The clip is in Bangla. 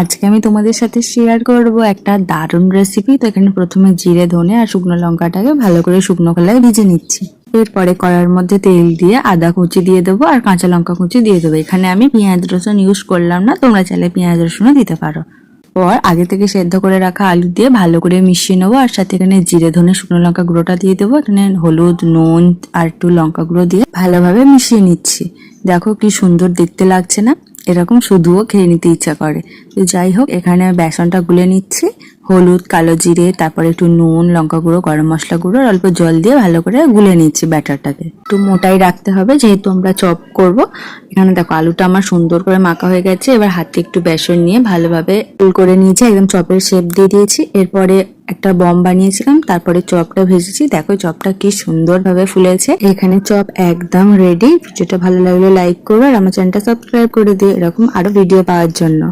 আজকে আমি তোমাদের সাথে শেয়ার করব একটা দারুণ রেসিপি তো এখানে প্রথমে জিরে, ধনে আর শুকনো লঙ্কাটাকে ভালো করে শুকনো কলায় ভিজে নিচ্ছি। এরপরে কড়ার মধ্যে তেল দিয়ে আদা কুচি দিয়ে দেবো আর কাঁচা লঙ্কা কুচি দিয়ে দেবো। এখানে আমি পেঁয়াজ রসুন ইউজ করলাম না, তোমরা চাইলে পেঁয়াজ রসুনও দিতে পারো। পর আগে থেকে সেদ্ধ করে রাখা আলু দিয়ে ভালো করে মিশিয়ে নেব আর সাথে এখানে জিরে, ধনে, শুকনো লঙ্কা গুঁড়োটা দিয়ে দেবো। এখানে হলুদ, নুন আর একটু লঙ্কা গুঁড়ো দিয়ে ভালোভাবে মিশিয়ে নিচ্ছি। দেখো কি সুন্দর দেখতে লাগছে না? এরকম শুধুও খেয়ে নিতে ইচ্ছা করে। তো যাই হোক, এখানে আমি বেসনটা গুলে নিচ্ছি। হলুদ, কালো জিরে, তারপরে একটু নুন, লঙ্কা গুঁড়ো, গরম মশলা গুঁড়ো অল্প জল দিয়ে ভালো করে গুলে নিচ্ছি ব্যাটারটাকে। একটু মোটাই রাখতে হবে, যেহেতু আমরা চপ করব। এখানে দেখো, আলুটা আমার সুন্দর করে মাখা হয়ে গেছে। এবার হাতে একটু বেসন নিয়ে ভালোভাবে ফুল করে নিয়েছি। একদম চপের শেপ দিয়ে দিয়েছি। এরপরে একটা বম বানিয়েছিলাম, তারপরে চপটা ভেজেছি। দেখো চপটা কি সুন্দর ভাবে ফুলেছে। এখানে চপ একদম রেডি ভিডিওটা ভালো লাগলে লাইক করো আর আমার চ্যানেলটা সাবস্ক্রাইব করে দিও, এরকম আরও ভিডিও পাওয়ার জন্য।